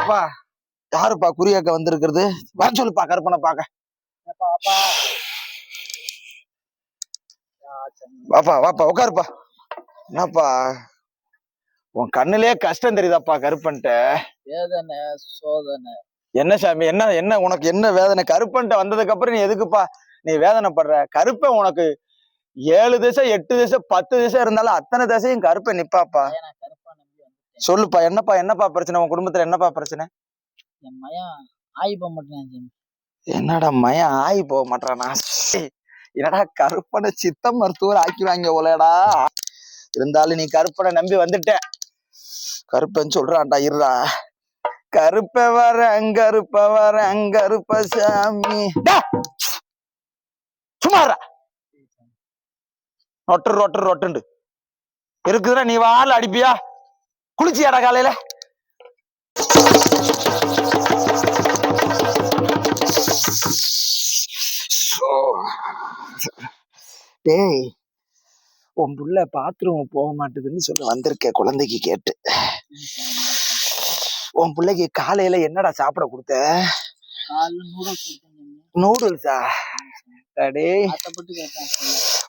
அப்பா யாருப்பா குறியாக்க வந்திருக்கிறது? வர சொல்லுப்பா கருப்பனை பாக்க வாப்பா வாப்பா உட்காருப்பா. என்னப்பா? உன் கண்ணுலயே கஷ்டம் தெரியுதாப்பா கருப்பன்ட்ட? வேதனை சோதனை. என்ன சாமி என்ன என்ன உனக்கு என்ன வேதனை? கருப்பன்ட்ட வந்ததுக்கு அப்புறம் நீ எதுக்குப்பா நீ வேதனைப்படுற? கருப்பன் உனக்கு ஏழு திசை எட்டு திசை பத்து திசை இருந்தாலும் அத்தனை திசையும் நிப்பாப்பா? கருப்பா வந்துட்டேன். சொல்லுப்பா என்னப்பா என்னப்பா பிரச்சனை? உன் குடும்பத்துல என்னப்பா பிரச்சனை? ஆய் போக மாட்டேன் என்னடா மயம் ஆகி போக மாட்டானா என்னடா கருப்பனை சித்த மருத்துவர் ஆக்கிவாங்க உலடா இருந்தாலும் நீ கருப்பனை நம்பி வந்துட்ட. கருப்பன் சொல்றான்டா இருடா. கருப்ப வர கருப்ப வர கருப்ப சாமி டா! சும்மா இருடா. ரொட்டு ரொட்டு ரொட்டுண்டு. இருக்குதுடா நீ வாழ அடிப்பியா? குளிச்சியாடா காலையில. சோ. டேய் உன் புள்ள பாத்ரூம் போக மாட்டுதுன்னு சொல்லி வந்திருக்க குழந்தைக்கு கேட்டு. உன் பிள்ளைக்கு காலையில என்னடா சாப்பிட கொடுத்த? நூடுல்ஸ் சாமி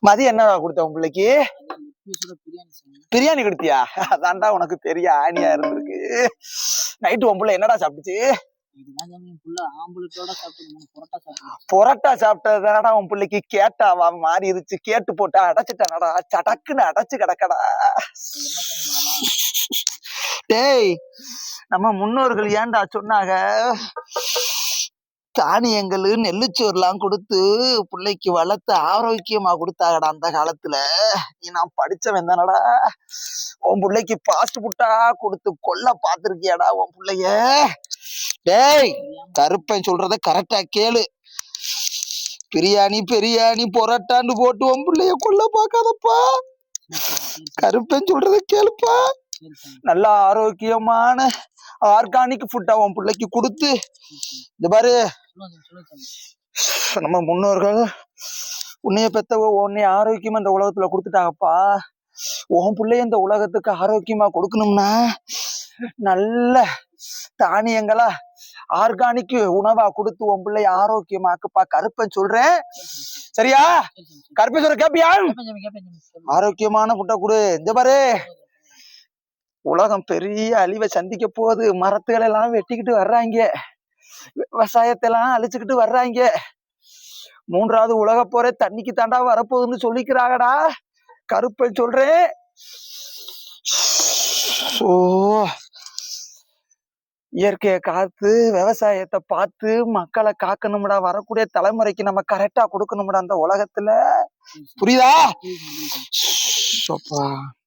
மதியம் என்னடா கொடுத்த உன் பிள்ளைக்கு? பிரியாணி கொடுத்தியா? அதான்டா உனக்கு பெரிய ஆணியா இருந்திருக்கு. நைட்டு உன் பிள்ளை என்னடா சாப்பிட்டுச்சு? மூணு புரோட்டா சாப்பிட்டு புரோட்டா சாப்பிட்டதுதானடா உன் பிள்ளைக்கு கேட்டாவா மாறி இருந்துச்சு கேட்டு போட்டு அடைச்சிட்டானடா. சடக்குன்னு அடைச்சு கிடக்கடா. என்ன டேய் நம்ம முன்னோர்கள் ஏன்டா சொன்னாங்க? தானியங்கள் நெல்லுச்சோறுலாம் கொடுத்து பிள்ளைக்கு வளர்த்து ஆரோக்கியமா கொடுத்தாங்கடா அந்த காலத்துல. நீ நான் படிச்சவன் தானடா. உன் பிள்ளைக்கு பாஸ்ட் புட்டா கொடுத்து கொல்ல பாத்துருக்கியாடா உன் பிள்ளைய? டேய் கருப்பன் சொல்றத கரெக்டா கேளு. பிரியாணி பிரியாணி பொரட்டான்னு போட்டு உன் பிள்ளைய கொல்ல பாக்காதப்பா கருப்பன் சொல்றத கேளுப்பா. நல்ல ஆரோக்கியமான ஆர்கானிக் ஃபுட்டா உன் பிள்ளைக்கு கொடுத்து. இந்த பாரு நம்ம முன்னோர்கள் உன்னைய பெத்தவ உன்னை ஆரோக்கியமா இந்த உலகத்துல கொடுத்துட்டாங்கப்பா. உன் பிள்ளைய இந்த உலகத்துக்கு ஆரோக்கியமா கொடுக்கணும்னா நல்ல தானியங்களா ஆர்கானிக் உணவா கொடுத்து உன் பிள்ளைய ஆரோக்கியமாக்குப்பா. கருப்பன் சொல்றேன். சரியா? கருப்பன் சொல்ற கேப்பியா. ஆரோக்கியமான ஃபுட்டை கொடு. இந்த பாரு. உலகம் பெரிய அழிவை சந்திக்க போகுது. மரத்துகளை எல்லாம் வெட்டிக்கிட்டு வர்றாங்க. விவசாயத்தை எல்லாம் அழிச்சுக்கிட்டு வர்றாங்க. மூன்றாவது உலக போரே தண்ணிக்கு தாண்டா வரப்போகுதுன்னு சொல்லிக்கிறாங்கடா. கருப்பன் சொல்றேன். ஓ. இயற்கையை காத்து விவசாயத்தை பார்த்து மக்களை காக்கணும்டா. வரக்கூடிய தலைமுறைக்கு நம்ம கரெக்டா கொடுக்கணும்டா அந்த உலகத்துல. புரியுதா? சரி